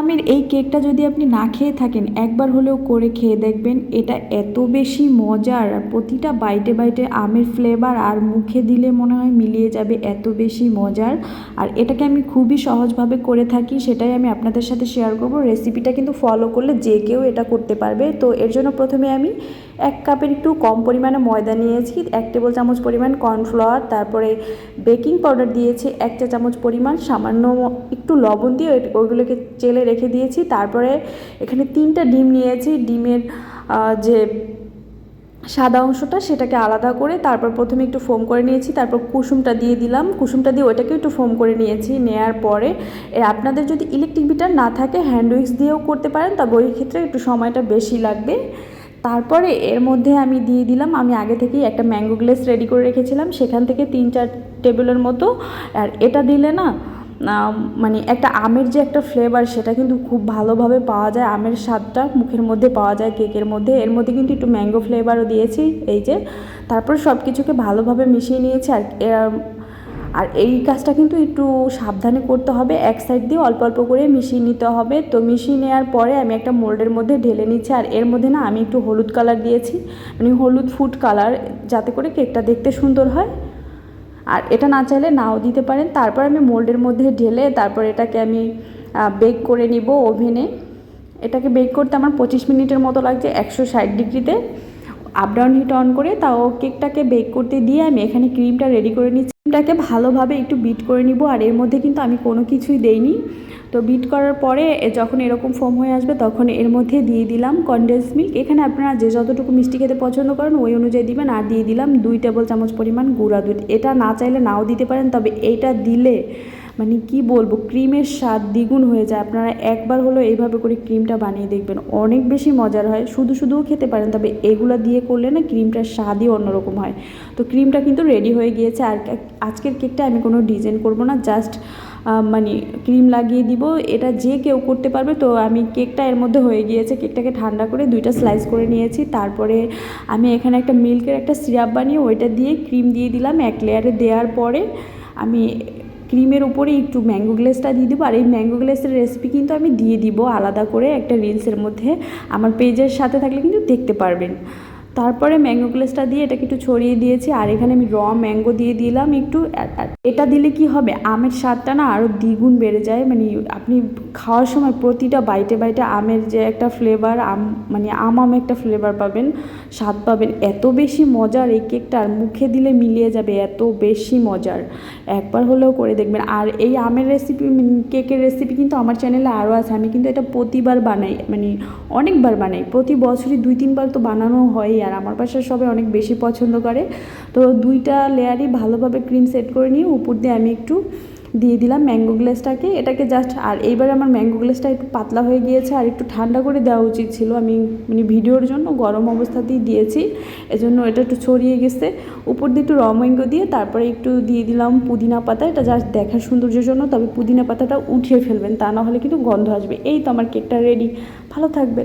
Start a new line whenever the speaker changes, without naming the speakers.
আমের এই কেকটা যদি আপনি না খেয়ে থাকেন, একবার হলেও করে খেয়ে দেখবেন, এটা এত বেশি মজার। প্রতিটা বাইটে বাইটে আমের ফ্লেভার আর মুখে দিলে মনে হয় মিলিয়ে যাবে এত বেশি মজার। আর এটাকে আমি খুবই সহজভাবে করে থাকি, সেটাই আমি আপনাদের সাথে শেয়ার করব। রেসিপিটা কিন্তু ফলো করলে যে কেউ এটা করতে পারবে। তো এর জন্য প্রথমে আমি এক কাপের একটু কম পরিমাণে ময়দা নিয়েছি, এক টেবিল চামচ পরিমাণ কর্নফ্লাওয়ার তারপরে বেকিং পাউডার দিয়েছি, এক চা চামচ পরিমাণ সামান্য একটু লবণ দিয়ে ওই- ওইগুলোকে চেলে রেখে দিয়েছি, তারপরে এখানে তিনটা ডিম নিয়েছি, ডিমের যে সাদা অংশটা সেটাকে আলাদা করে তারপর প্রথমে একটু ফোম করে নিয়েছি, তারপর কুসুমটা দিয়ে দিলাম, কুসুমটা দিয়ে ওটাকে একটু ফোম করে নিয়েছি, নেয়ার পরে আপনাদের যদি ইলেকট্রিক বিটার না থাকে হ্যান্ড উইক্স দিয়েও করতে পারেন, তবে ওই ক্ষেত্রে একটু সময়টা বেশি লাগবে। তারপরে এর মধ্যে আমি দিয়ে দিলাম, আমি আগে থেকেই একটা ম্যাঙ্গো গ্লেস রেডি করে রেখেছিলাম, সেখান থেকে তিন চার টেবিলের মতো। আর এটা দিলে না মানে একটা আমের যে একটা ফ্লেভার সেটা কিন্তু খুব ভালোভাবে পাওয়া যায়, আমের স্বাদটা মুখের মধ্যে পাওয়া যায়, কেকের মধ্যে। এর মধ্যে কিন্তু একটু ম্যাঙ্গো ফ্লেভারও দিয়েছি, এই যে। তারপর সব কিছুকে ভালোভাবে মিশিয়ে নিয়েছি, আর আর এই কাজটা কিন্তু একটু সাবধানে করতে হবে। এক সাইড দিয়ে অল্প অল্প করে মিশিয়ে নিতে হবে। তো মিশিয়ে নেওয়ার পরে আমি একটা মোল্ডের মধ্যে ঢেলে নিচ্ছি। আর এর মধ্যে না আমি একটু হলুদ কালার দিয়েছি। মানে হলুদ ফুড কালার যাতে করে কেকটা দেখতে সুন্দর হয়। আর এটা না চাইলে নাও দিতে পারেন। তারপর আমি মোল্ডের মধ্যে ঢেলে তারপর এটাকে আমি বেক করে নিব ওভেনে এটাকে বেক করতে আমার পঁচিশ মিনিটের মতো লাগছে। একশো ষাট ডিগ্রিতে। আপ ডাউন হিট অন করে তাও কেকটাকে বেক করতে দিয়ে আমি এখানে ক্রিমটা রেডি করে নিচ্ছি। ক্রিমটাকে ভালোভাবে একটু বিট করে নিব আর এর মধ্যে কিন্তু আমি কোনো কিছুই দেইনি। তো বিট করার পরে যখন এরকম ফোম হয়ে আসবে তখন এর মধ্যে দিয়ে দিলাম কনডেন্স মিল্ক এখানে আপনারা যে যতটুকু মিষ্টি খেতে পছন্দ করেন ওই অনুযায়ী দিবেন আর দিয়ে দিলাম দুই টেবিল চামচ পরিমাণ গুঁড়া দুধ। এটা না চাইলে নাও দিতে পারেন, তবে এটা দিলে মানে কি বলব, ক্রিমের স্বাদ দ্বিগুণ হয়ে যায়। আপনারা একবার হলো এইভাবে করে ক্রিমটা বানিয়ে দেখবেন। অনেক বেশি মজার হয়। শুধু শুধুও খেতে পারেন, তবে এগুলো দিয়ে করলে না ক্রিমটার স্বাদই অন্যরকম হয়। তো ক্রিমটা কিন্তু রেডি হয়ে গিয়েছে। আর আজকের কেকটা আমি কোনো ডিজাইন করব না জাস্ট মানে ক্রিম লাগিয়ে দিব। এটা যে কেউ করতে পারবে, তো আমি কেকটা এর মধ্যে হয়ে গিয়েছে। কেকটাকে ঠান্ডা করে দুইটা স্লাইস করে নিয়েছি। তারপরে আমি এখানে একটা মিল্কের একটা সিরাপ বানিয়ে ওইটা দিয়ে ক্রিম দিয়ে দিলাম। এক লেয়ারে দেওয়ার পরে আমি ক্রিমের উপরে একটু ম্যাঙ্গো গ্লেসটা দিয়ে দেবো। আর এই ম্যাঙ্গো গ্লেসের রেসিপি কিন্তু আমি দিয়ে দিব আলাদা করে একটা রিলসের মধ্যে। আমার পেজের সাথে থাকলে কিন্তু দেখতে পারবেন। তারপরে ম্যাঙ্গো গ্লেসটা দিয়ে এটাকে একটু ছড়িয়ে দিয়েছি, আর এখানে আমি র ম্যাঙ্গো দিয়ে দিলাম একটু। এটা দিলে কি হবে? আমের স্বাদটা না আরও দ্বিগুণ বেড়ে যায়। মানে আপনি খাওয়ার সময় প্রতিটা বাইটে বাইটে আমের যে একটা ফ্লেভার আম মানে আম আম একটা ফ্লেভার পাবেন, স্বাদ পাবেন। এত বেশি মজার এই কেকটা আর মুখে দিলে মিলিয়ে যাবে এত বেশি মজার। একবার হলেও করে দেখবেন। আর এই আমের রেসিপি কেকের রেসিপি কিন্তু আমার চ্যানেলে আরও আছে। আমি কিন্তু এটা প্রতিবার বানাই মানে অনেকবার বানাই। প্রতি বছরই দুই, তিনবার তো বানানো হয় আর আমার বাসার সবাই অনেক বেশি পছন্দ করে। তো দুইটা লেয়ারই ভালোভাবে ক্রিম সেট করে নিয়ে উপর দিয়ে আমি একটু দিয়ে দিলাম ম্যাঙ্গো গ্লেসটাকে এটাকে জাস্ট আর এইবার আমার ম্যাঙ্গো গ্লেসটা একটু পাতলা হয়ে গিয়েছে আর একটু ঠান্ডা করে দেওয়া উচিত ছিল। আমি মানে ভিডিওর জন্য গরম অবস্থাতেই দিয়েছি, এজন্য এটা একটু ছড়িয়ে গেছে। উপর দিয়ে একটু র ম্যাঙ্গো দিয়ে তারপরে একটু দিয়ে দিলাম পুদিনা পাতা। এটা জাস্ট দেখার সৌন্দর্যের জন্য, তবে পুদিনা পাতাটা উঠিয়ে ফেলবেন, তা না হলে কিন্তু গন্ধ আসবে। এই তো আমার কেকটা রেডি ভালো থাকবে